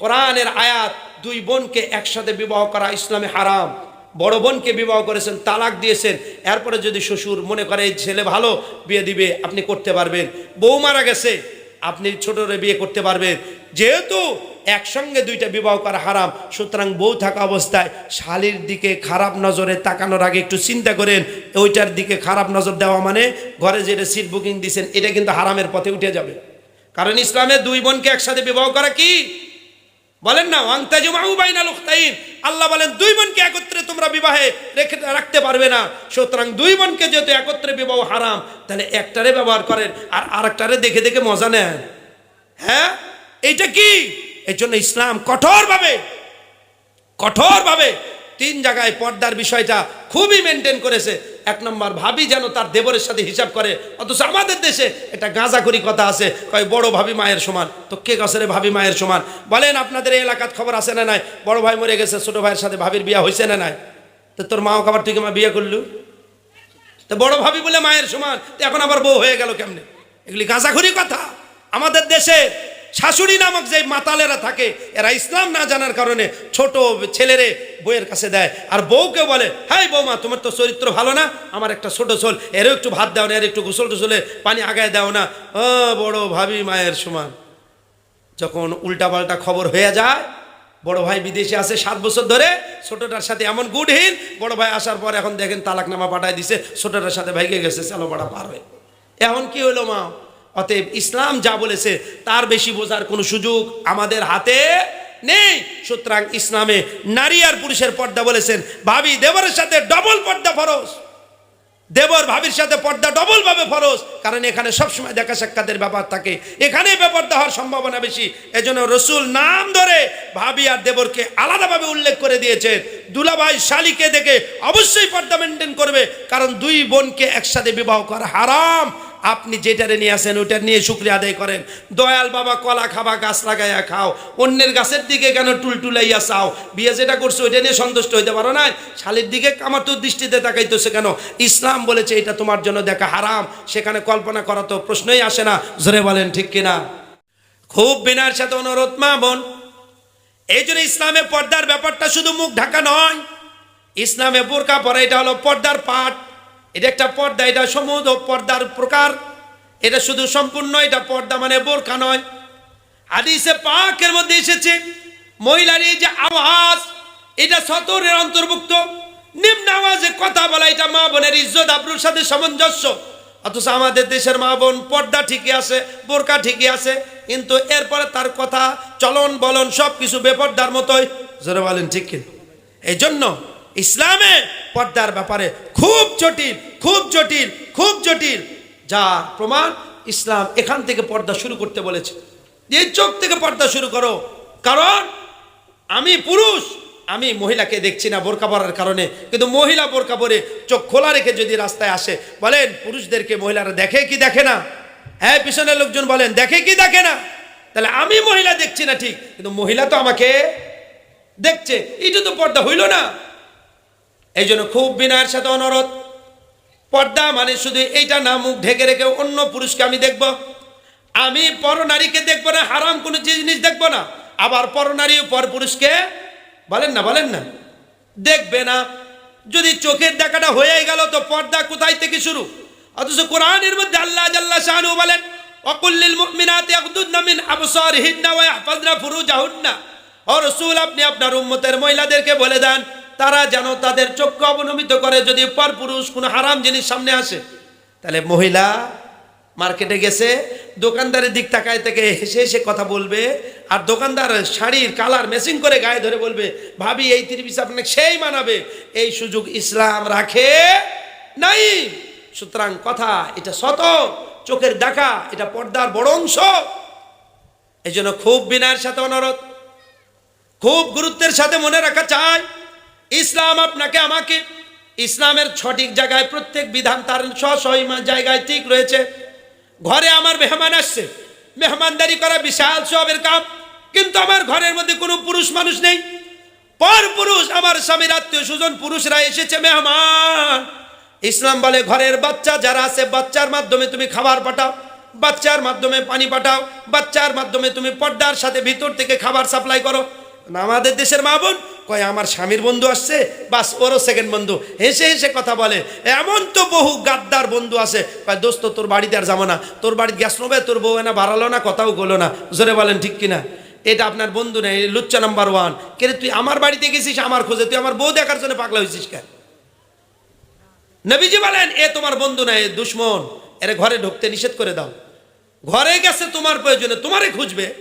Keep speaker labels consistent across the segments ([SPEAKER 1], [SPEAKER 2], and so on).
[SPEAKER 1] কোরআনের আয়াত দুই বোনকে একসাথে বিবাহ করা ইসলামে হারাম। বড় বোনকে বিবাহ করেছেন, তালাক দিয়েছেন। এরপরে যদি শ্বশুর মনে করে এই ছেলে ভালো, বিয়ে দিবে, আপনি করতে পারবেন। বউ মারা গেছে, আপনি ছোটরে বিয়ে করতে পারবেন। যেহেতু একসঙ্গে দুইটা বিবাহ করা হারাম, সুতরাং বউ থাকা অবস্থায় শালির দিকে খারাপ নজরে তাকানোর আগে একটু চিন্তা করেন, ওইটার দিকে খারাপ নজর দেওয়া মানে ঘরে যেটা সিট বুকিং দিয়েছেন, এটা কিন্তু হারামের পথে উঠে যাবে। কারণ ইসলামে দুই বোনকে একসাথে বিবাহ করা কি? বলেন না আল্লাহ বলেন, দুই বোনকে একত্রে তোমরা বিবাহে রেখে রাখতে পারবে না। সুতরাং দুই বোনকে যেহেতু একত্রে বিবাহ হারাম, তাহলে একটারে ব্যবহার করেন আর আরেকটারে দেখে দেখে মজা নেন। হ্যাঁ? এইটা কি? এর জন্য ইসলাম কঠোরভাবে কঠোরভাবে তিন জায়গায় পর্দার বিষয়টা খুবই মেনটেন করেছে। এক নম্বর, ভাবি যেন তার দেবরের সাথে হিসাব করে। অথচ আমাদের দেশে একটা গাঁজাখুরি কথা আছে। কয়, বড় ভাবি মায়ের সমান। তো কে কাছে ভাবি মায়ের সমান? বলেন, আপনাদের এই এলাকার খবর আছে না নাই? বড় ভাই মরে গেছে, ছোট ভাইয়ের সাথে ভাবির বিয়ে হয়েছে না নাই? তো তোর মাও খাবার তুই মা বিয়ে করলু? তো বড় ভাবি বলে মায়ের সমান। এখন আবার বউ হয়ে গেল কেমনে? এগুলি গাঁজাখুরি কথা। আমাদের দেশে শাশুড়ি নামক যে মাতালেরা থাকে, এরা ইসলাম না জানার কারণে ছোট ছেলেরে বইয়ের কাছে দেয়। আর বউকে বলে, হাই বৌমা, তোমার তো চরিত্র ভালো না, আমার একটা ছোট ছোল এরও একটু ভাত দাও না, এর একটু গোসল টোসলে পানি আগায় দাও না। ও বড় ভাবি মায়ের সমান। যখন উল্টাপাল্টা খবর হয়ে যায়, বড় ভাই বিদেশে আছে সাত বছর ধরে, ছোটটার সাথে এমন গুডহীন বড় ভাই আসার পর এখন দেখেন তালাকনামা পাঠায় দিছে, ছোটটার সাথে ভাইকে গেছে চালো পাড়া পার হয়ে। এখন কি হলো মা? অতএব ইসলাম যা বলেছে, তার বেশি বোঝার কোনো সুযোগ আমাদের হাতে নেই। সুতরাং ইসলামে নারী আর পুরুষের পর্দা বলেছেন, ভাবি দেবরের সাথে ডবল পর্দা ফরজ। দেবর ভাবির সাথে পর্দা ডবল ভাবে ফরজ, কারণ এখানে সবসময় দেখা সাক্ষাতের ব্যাপার থাকে। এখানেই বেপর্দা হওয়ার সম্ভাবনা বেশি। এজন্য রসুল নাম ধরে ভাবি আর দেবরকে আলাদাভাবে উল্লেখ করে দিয়েছেন। দুলাভাই শালিকে দেখে অবশ্যই পর্দা মেনটেন করবে, কারণ দুই বোনকে একসাথে বিবাহ করা হারাম। আপনি যেটারে নিয়ে আসেন ওইটা নিয়ে শুক্রিয়া আদায় করেন। দয়াল বাবা, কলা খাবা, গাছ লাগাইয়া খাও। অন্যের গাছের দিকে কেন টুলটুলাইয়া চাও? বিয়ে যেটা করছ, ওইটা নিয়ে সন্তুষ্ট হইতে পারো না শালির দিকে আমার তো দৃষ্টিতে তাকাইতেছে কেন? ইসলাম বলেছে, এটা তোমার জন্য দেখা হারাম। সেখানে কল্পনা করা তো প্রশ্নই আসে না। জোরে বলেন, ঠিক কিনা খুব বিনার সাথে অনুরোধ, মা বোন। এই জন্য ইসলামে পর্দার ব্যাপারটা শুধু মুখ ঢাকা নয়। ইসলামে বোরকা পরে, এটা হলো পর্দার পাঠ। এটা একটা পর্দা, এটা সমুদ পর্দার প্রকার। এটা শুধু সম্পূর্ণ এটা পর্দা মানে বোরখা নয়। হাদিসে পাকের মধ্যে এসেছে, মহিলার এই যে আওয়াজ, এটা সতরের অন্তর্ভুক্ত। নিম্ন আওয়াজে কথা বলা, এটা মা বোনের ইজ্জত, আবরুর সাথে সামঞ্জস্য। অথচ আমাদের দেশের মা বোন পর্দা ঠিকই আছে বোরকা ঠিকই আছে, কিন্তু এরপরে তার কথা চলন বলন সব কিছু বেপর্দার মতোই। জোরে বলেন, ঠিক এই জন্য ইসলামে পর্দার ব্যাপারে খুব জটিল খুব জটিল খুব জটিল। যা প্রমাণ ইসলাম এখান থেকে পর্দা শুরু করতে বলেছে। এই চোখ থেকে পর্দা শুরু করো। কারণ আমি পুরুষ, আমি মহিলাকে দেখছি না বোরকা পরার কারণে। কিন্তু মহিলা বোরকা পরে চোখ খোলা রেখে যদি রাস্তায় আসে, বলেন, পুরুষদেরকে মহিলারা দেখে কি দেখে না? হ্যাঁ পিছনের লোকজন বলেন, দেখে কি দেখে না? তাহলে আমি মহিলা দেখছি না ঠিক, কিন্তু মহিলা তো আমাকে দেখছে। এটা তো পর্দা হইল না। এই জন্য খুব বিনয়ের সাথে অনুরোধ পর্দা মানে শুধু এইটা না, মুখ ঢেকে রেখে অন্য পুরুষকে আমি দেখব। আমি পরনারীকে দেখব না, হারাম কোনো জিনিস দেখব না। আবার পরনারী পর পুরুষকে, বলেন না বলেন না। দেখবে না। যদি চোখের দেখাটা হয়ে গেল, তো পর্দা কোথায় থেকে শুরু? অথচ কোরআনের মধ্যে আল্লাহ জাল্লা শাহানু বলেন ওয়া আপনি আপনার উম্মতের মহিলাদেরকে বলে দেন তারা যেন তাদের চক্ষু অবনমিত করে যদি পর পুরুষ কোনো হারাম জিনিস সামনে আসে। তাহলে মহিলা মার্কেটে গেছে, দোকানদারের দিক তাকায় থেকে হেসে হেসে কথা বলবে, আর দোকানদার শাড়ির কালার মেসিং করে গায়ে ধরে বলবে, ভাবি, এই তিরিশ আপনাকে সেই মানাবে। এই সুযোগ ইসলাম রাখে নাই। সুতরাং কথা, এটা শত চোখের দেখা, এটা পর্দার বড় অংশ। এই জন্য খুব বিনয়ের সাথে অনুরোধ খুব গুরুত্বের সাথে মনে রাখা চাই। ইসলাম আপনাকে আমাকে, ইসলামের সঠিক জায়গায় প্রত্যেক বিধান তার স্বসহিমা জায়গায় ঠিক রয়েছে। ঘরে আমার মেহমান আসছে, মেহমানদারি করা বিশাল সবের কাম, কিন্তু আমার ঘরের মধ্যে কোনো পুরুষ মানুষ নেই। পর পুরুষ আমার স্বামীর আত্মীয় স্বজন পুরুষরা এসেছে, মেহমান। ইসলাম বলে, ঘরের বাচ্চা যারা আছে, বাচ্চার মাধ্যমে তুমি খাবার পাঠাও, বাচ্চার মাধ্যমে পানি পাঠাও, বাচ্চার মাধ্যমে তুমি পর্দার সাথে ভিতর থেকে খাবার সাপ্লাই করো। আমাদের দেশের মা বোন কয়, আমার স্বামীর বন্ধু আসছে? বাস, ওরও সেকেন্ড বন্ধু। হেসে হেসে কথা বলে। এমন তো বহু গাদ্দার বন্ধু আছে। কয়, দোস্ত, তোর বাড়িতে আর যাব না। তোর বাড়িতে গ্যাস নেবে তোর বউ না বাড়ালো না, কথাও গলো না। জোরে বলেন, ঠিক কিনা? এটা আপনার বন্ধু নেই লুচ্চা নাম্বার ওয়ান কে তুই আমার বাড়িতে গেছিস, আমার খোঁজে? তুই আমার বউ দেখার জন্য পাগলা হয়েছিস কেন? নবীজি বলেন, এ তোমার বন্ধু নাই, দুশ্মন। এর ঘরে ঢুকতে নিষেধ করে দাও। ঘরে গেছে তোমার প্রয়োজনে, তোমারে খুঁজবে।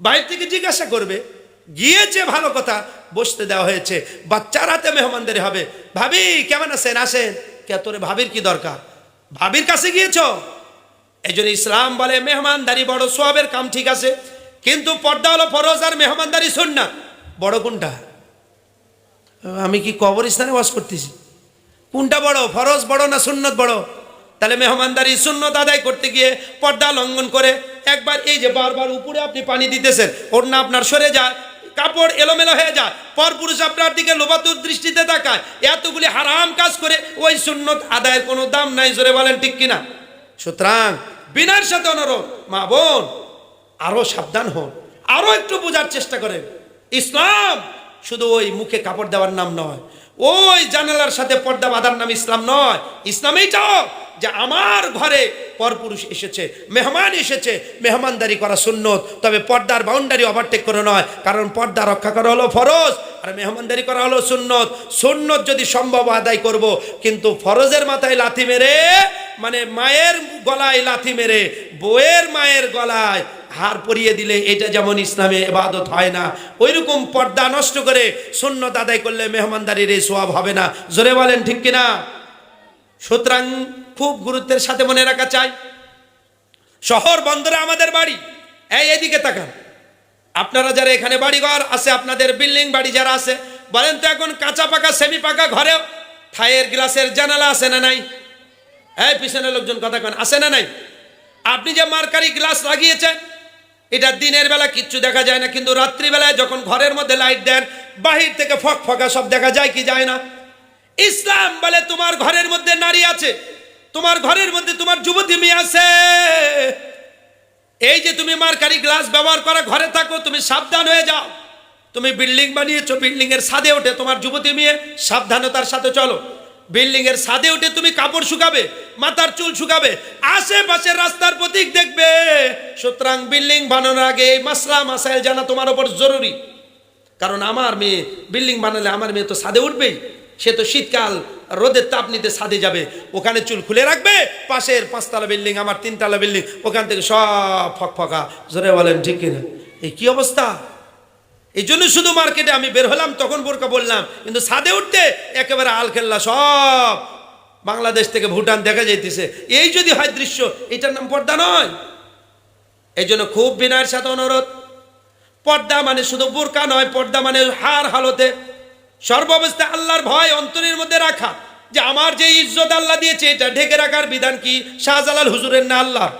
[SPEAKER 1] বাইরে থেকে জিজ্ঞাসা করবে। গিয়েছে, ভালো কথা বসতে দেওয়া হয়েছে। বাচ্চার হাতে মেহমানদারি হবে। ভাবি, কেমন আছেন? আসেন। কে, তোরে ভাবির কি দরকার? ভাবির কাছে গিয়েছ? এই জন্য ইসলাম বলে, মেহমানদারি বড় সোয়াবের কাম ঠিক আছে, কিন্তু পর্দা হলো ফরজ আর মেহমানদারি শোন না বড় কোনটা? আমি কি কবরস্থানে বাস করতেছি? কোনটা বড়, ফরজ বড় না সুন্নত বড়? তাহলে মেহমানদারি সুন্নত আদায় করতে গিয়ে পর্দা লঙ্ঘন করে একবার এই যে বারবার উপরে আপনি পানি দিতেছেন, ওর না আপনার সরে যায় কাপড় এলোমেলো হয়ে যায়। পর পুরুষ আপনার দিকে লোবাতুর দৃষ্টিতে তাকায়। এতগুলি হারাম কাজ করে ওই সুন্নত আদায়ের কোনো দাম নাই জোরে বলেন ঠিক কিনা? সুতরাং বিনার সাথে অনুরোধ মা বোন আরও সাবধান হন আরও একটু বোঝার চেষ্টা করেন। ইসলাম শুধু ওই মুখে কাপড় দেওয়ার নাম নয় ওই জানালার সাথে পর্দা বাঁধার নাম ইসলাম নয়। ইসলামেই চাও যে আমার ঘরে পরপুরুষ এসেছে, মেহমান এসেছে। মেহমানদারি করা সুন্নত, তবে পর্দার বাউন্ডারি ওভারটেক করে নয়, কারণ পর্দা রক্ষা করা হলো ফরজ, আর মেহমানদারি করা হলো সুন্নত। সুন্নত যদি সম্ভব আদায় করব, কিন্তু ফরজের মাথায় লাথি মেরে মানে মায়ের গলায় লাথি মেরে, বউয়ের মায়ের গলায় হার পরিয়ে দিলে এটা যেমন ইসলামে এবাদত হয় না, ওইরকম পর্দা নষ্ট করে সুন্নত আদায় করলে মেহমানদারির এই সোয়াব হবে না। জোরে বলেন ঠিক কিনা? সুতরাং খুব গুরুত্বের সাথে মনে রাখা চাই। শহর বন্দরে আমাদের বাড়ি। এই এদিকে তাকান। আপনারা যারা এখানে বাড়িঘর আছে, আপনাদের বিল্ডিং বাড়ি যারা আছে, বলেন তো এখন কাঁচা পাকা সেমি পাকা ঘরেও থায়ের গ্লাসের জানালা আছে না নাই? এই পিছনে লোকজন কথা কেন, আছে না নাই? আপনি যে মার্কারি গ্লাস লাগিয়েছেন, এটা দিনের বেলা কিচ্ছু দেখা যায় না, কিন্তু রাত্রিবেলায় যখন ঘরের মধ্যে লাইট দেন, বাহির থেকে ফক ফকা সব দেখা যায় কি যায় না? ইসলাম বলে তোমার ঘরের মধ্যে নারী আছে। তোমার ঘরের মধ্যে তোমার যুবতী মেয়ে আছে। এই যে তুমি মার্কারি গ্লাস ব্যবহার করে ঘরে থাকো, তুমি সাবধান হয়ে যাও। তুমি বিল্ডিং বানিয়েছো বিল্ডিং এর ছাদে ওঠে তোমার যুবতী মেয়ে সাবধানতার সাথে চলো। বিল্ডিং এর ছাদে উঠে তুমি কাপড় শুকাবে, মাথার চুল শুকাবে আশেপাশে রাস্তার প্রতীক দেখবে। সুতরাং বিল্ডিং বানানোর আগে এই মাসলা, মাসাইল জানা তোমার ওপর জরুরি। কারণ আমার মেয়ে, বিল্ডিং বানালে আমার মেয়ে তো ছাদে উঠবেই। সে তো শীতকাল, রোদের তাপ নিতে ছাদে যাবে। ওখানে চুল খুলে রাখবে, পাশের পাঁচতলা বিল্ডিং, আমার তিনতলা বিল্ডিং, ওখান থেকে সব ফক ফকা জোরে বলেন, ঠিক কিনা? এই কি অবস্থা? এই জন্য শুধু মার্কেটে আমি বের হলাম, তখন বোরকা বললাম, কিন্তু ছাদে উঠতে একেবারে আল খেললা সব বাংলাদেশ থেকে ভুটান দেখা যাইতেছে। এই যদি হয় দৃশ্য, এটার নাম পর্দা নয়। এই জন্য খুব বিনয়ের সাথে অনুরোধ। পর্দা মানে শুধু বোরকা নয়, পর্দা মানে হার হালতে। সর্বাবস্থায় আল্লাহর ভয় অন্তরের মধ্যে রাখা, যে আমার যে ইজ্জত আল্লাহ দিয়েছে, এটা ঢেকে রাখার বিধান কি? শাহজালাল হুজুরের না আল্লাহ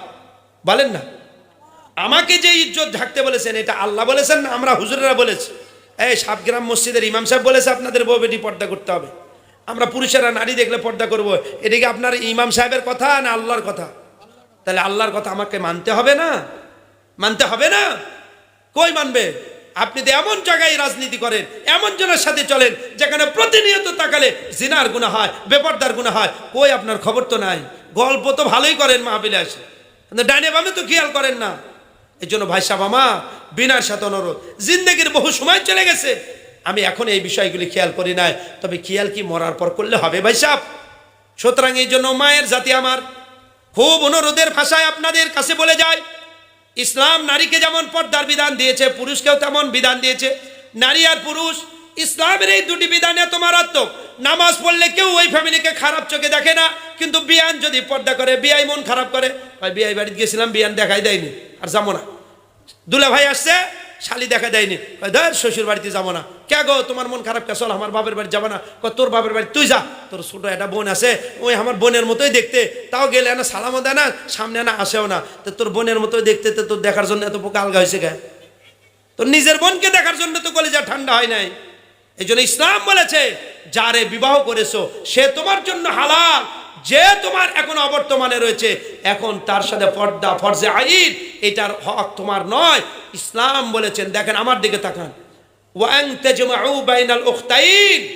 [SPEAKER 1] বলেন না। আমাকে যে ইজ্জত ঢাকতে বলেছেন, এটা আল্লাহ বলেছেন না আমরা হুজুরেরা বলেছি? এই সাবগ্রাম মসজিদের ইমাম সাহেব বলেছে, আপনাদের বউ বেটি পর্দা করতে হবে। আমরা পুরুষেরা নারী দেখলে পর্দা করব। এদিকে আপনার ইমাম সাহেবের কথা না আল্লাহর কথা? তাহলে আল্লাহর কথা আমাকে মানতে হবে না? মানতে হবে না? কই মানবে? আপনি তো এমন জায়গায় রাজনীতি করেন, এমন জনের সাথে চলেন, যেখানে প্রতিনিয়ত তাকালে জিনার গুণা হয়, বেপর্দার গুণা হয়, কই আপনার খবর তো নাই? গল্প তো ভালোই করেন মাহবিলে আসে কিন্তু ডাইনে বামে তো খেয়াল করেন না। এই জন্য ভাই সাহেব আমার, বিনার সাথে অনুরোধ। জিন্দগির বহু সময় চলে গেছে। আমি এখন এই বিষয়গুলি খেয়াল করি নাই। তবে খেয়াল কি মরার পর করলে হবে ভাই সাহেব? সুতরাং এই জন্য মায়ের জাতি আমার। খুব অনুরোধের ভাষায় আপনাদের কাছে বলে যায় ইসলাম নারীকে যেমন পর্দার বিধান দিয়েছে, পুরুষকেও তেমন বিধান দিয়েছে। নারী আর পুরুষ, ইসলামের এই দুটি বিধানে তোমার মারাত্মক নামাজ পড়লে কেউ ওই ফ্যামিলিকে খারাপ চোখে দেখে না, কিন্তু বিয়ান যদি পর্দা করে, বিয়াই মন খারাপ করে, ভাই বিয়াই বাড়িতে গেছিলাম, বিয়ান দেখাই দেয়নি, আর যাব না। দুলা ভাই আসছে শালি দেখা দেয়নি। ধর শ্বশুর বাড়িতে যাব না। কে গো তোমার মন খারাপ কে? আমার বাপের বাড়ি যাব না। কয়, তোর বাপের বাড়ি তুই যা। তোর ছোট একটা বোন আছে ওই আমার বোনের মতোই দেখতে। তাও গেলে না সালামও দেয় না সামনে না আসেও না। তো তোর বোনের মতোই দেখতে তো তোর দেখার জন্য এত পোকা আলগা হয়েছে গে তোর নিজের বোনকে দেখার জন্য তো কলেজা ঠান্ডা হয় নাই। এই জন্য ইসলাম বলেছে যারে বিবাহ করেছ সে তোমার জন্য হালাল। যে তোমার এখন অবর্তমানে রয়েছে এখন তার সাথে পর্দা ফরজে আইন এটার হক তোমার নয়। ইসলাম বলেছেন, দেখেন আমার দিকে তাকান। ওয়াং তেজমাউ বাইনাল উখতাইন।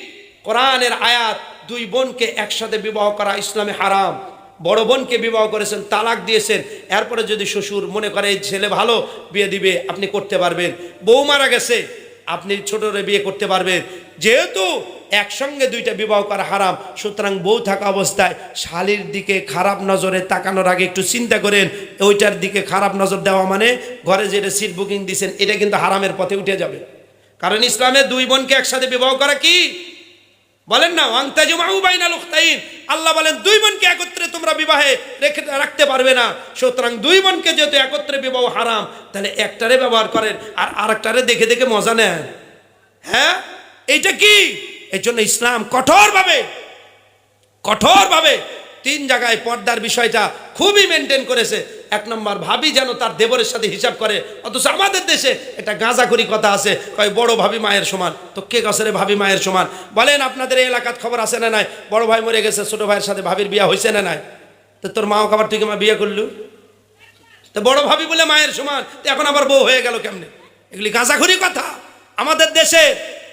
[SPEAKER 1] কোরআনের আয়াত, দুই বোনকে একসাথে বিবাহ করা ইসলামে হারাম। বড় বোনকে বিবাহ করেছেন, তালাক দিয়েছেন। এরপরে যদি শ্বশুর মনে করে, এই ছেলে ভালো, বিয়ে দিবে, আপনি করতে পারবেন। বউ মারা গেছে, আপনি ছোটরে বিয়ে করতে পারবেন। যেহেতু একসঙ্গে দুইটা বিবাহ করা হারাম। সুতরাং বউ থাকা অবস্থায় শালির দিকে খারাপ নজরে তাকানোর আগে একটু চিন্তা করেন, ওইটার দিকে খারাপ নজর দেওয়া মানে ঘরে যেটা সিট বুকিং দিয়েছেন এটা কিন্তু হারামের পথে উঠে যাবে। কারণ ইসলামে দুই বোনকে একসাথে বিবাহ করা কি? বলেন না আল্লাহ বলেন, দুই বোনকে একত্রে তোমরা বিবাহে রেখে রাখতে পারবে না। সুতরাং দুই বোনকে যেহেতু একত্রে বিবাহ হারাম, তাহলে একটারে ব্যবহার করেন আর আরেকটারে দেখে দেখে মজা নেন। হ্যাঁ? এইটা কি? এই জন্য ইসলাম কঠোরভাবে কঠোরভাবে তিন জায়গায় পর্দার বিষয়টা খুবই মেনটেন করেছে। এক নম্বর, ভাবি যেন তার দেবরের সাথে হিসাব করে, অথচ আমাদের দেশে এটা গাঁজাখুরি কথা আছে, কয় বড় ভাবি মায়ের সমান। তো কে গছের ভাবি মায়ের সমান? বলেন আপনাদের এই এলাকার খবর আছে না নাই? বড় ভাই মরে গেছে, ছোট ভাইয়ের সাথে ভাবির বিয়ে হয়েছে না নাই? তো তোর মাও খাবার তুই মা বিয়ে করলু? তো বড় ভাবি বলে মায়ের সমান এখন আবার বউ হয়ে গেল কেমনে? এগুলি গাঁজাখুরি কথা। আমাদের দেশে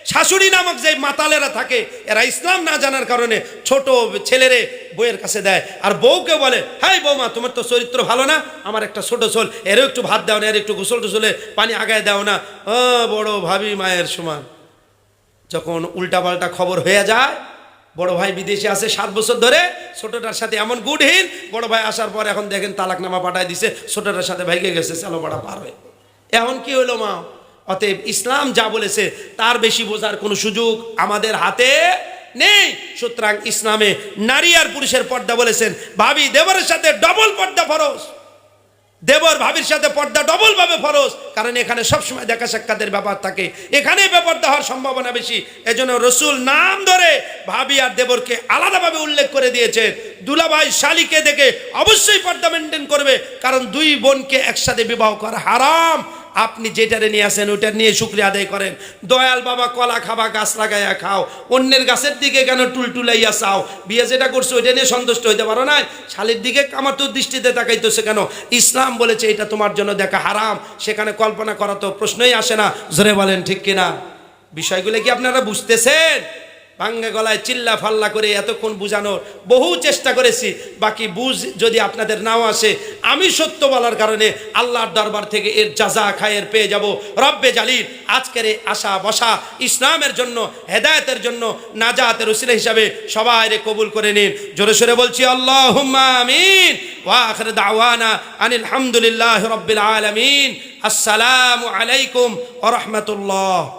[SPEAKER 1] শাশুড়ি নামক যে মাতালেরা থাকে, এরা ইসলাম না জানার কারণে ছোট ছেলেরে বইয়ের কাছে দেয়। আর বউকে বলে, হাই বৌমা, তোমার তো চরিত্র ভালো না, আমার একটা ছোট ছোল এরও একটু ভাত দাও না এর একটু গোসল টোসলে পানি আগায় দাও না। ও বড় ভাবি মায়ের সমান। যখন উল্টাপাল্টা খবর হয়ে যায়, বড় ভাই বিদেশে আছে সাত বছর ধরে, ছোটটার সাথে এমন গুডহীন বড় ভাই আসার পর এখন দেখেন তালাকনামা পাঠায় দিছে, ছোটটার সাথে ভাইকে গেছে চালো পাড়া পার হয়ে। এখন কি হলো মা? অতএব ইসলাম যা বলেছে, তার বেশি বোঝার কোনো সুযোগ আমাদের হাতে নেই। সুতরাং ইসলামে নারী আর পুরুষের পর্দা বলেছেন, ভাবি, দেবরের সাথে ডবল পর্দা ফরজ। দেবর ভাবির সাথে পর্দা ডবল ভাবে ফরজ, কারণ এখানে সবসময় দেখা সাক্ষাতের ব্যাপার থাকে। এখানে বেপর্দা হওয়ার সম্ভাবনা বেশি। এজন্য রসুল নাম ধরে ভাবি আর দেবরকে আলাদাভাবে উল্লেখ করে দিয়েছেন। দুলাভাই শালিকে দেখে অবশ্যই পর্দা মেনটেন করবে, কারণ দুই বোনকে একসাথে বিবাহ করা হারাম। আপনি যেটারে নিয়ে আসেন, ওইটার নিয়ে শুক্রিয়া আদায় করেন। দয়াল বাবা, কলা খাবা, গাছ লাগাইয়া খাও। অন্যের গাছের দিকে কেন টুলটুলাইয়া চাও? বিয়ে যেটা করছ, ওইটা নিয়ে সন্তুষ্ট হইতে পারো না শালির দিকে আমার তো দৃষ্টিতে তাকাইতেছে কেন? ইসলাম বলেছে, এটা তোমার জন্য দেখা হারাম। সেখানে কল্পনা করা তো প্রশ্নই আসে না। জোরে বলেন, ঠিক কিনা? বিষয়গুলো কি আপনারা বুঝতেছেন? ভাঙ্গা গলায় চিল্লা ফাল্লা করে এতক্ষণ বুঝানোর বহু চেষ্টা করেছি। বাকি বুঝ যদি আপনাদের নাও আসে, আমি সত্য বলার কারণে আল্লাহর দরবার থেকে এর জাজা খায়ের পেয়ে যাব। রব্বে জালিল, আজকের এই আশা বসা ইসলামের জন্য, হেদায়তের জন্য নাজাতের উসিলা হিসাবে সবাই কবুল করে নিন। জোরে সোরে বলছি আল্লাহ আমিন। ওয়াখর দাওয়ানা আনিল হামদুলিল্লাহ রব্বিল আলামিন। আসসালামু আলাইকুম ওয়া রাহমাতুল্লাহ।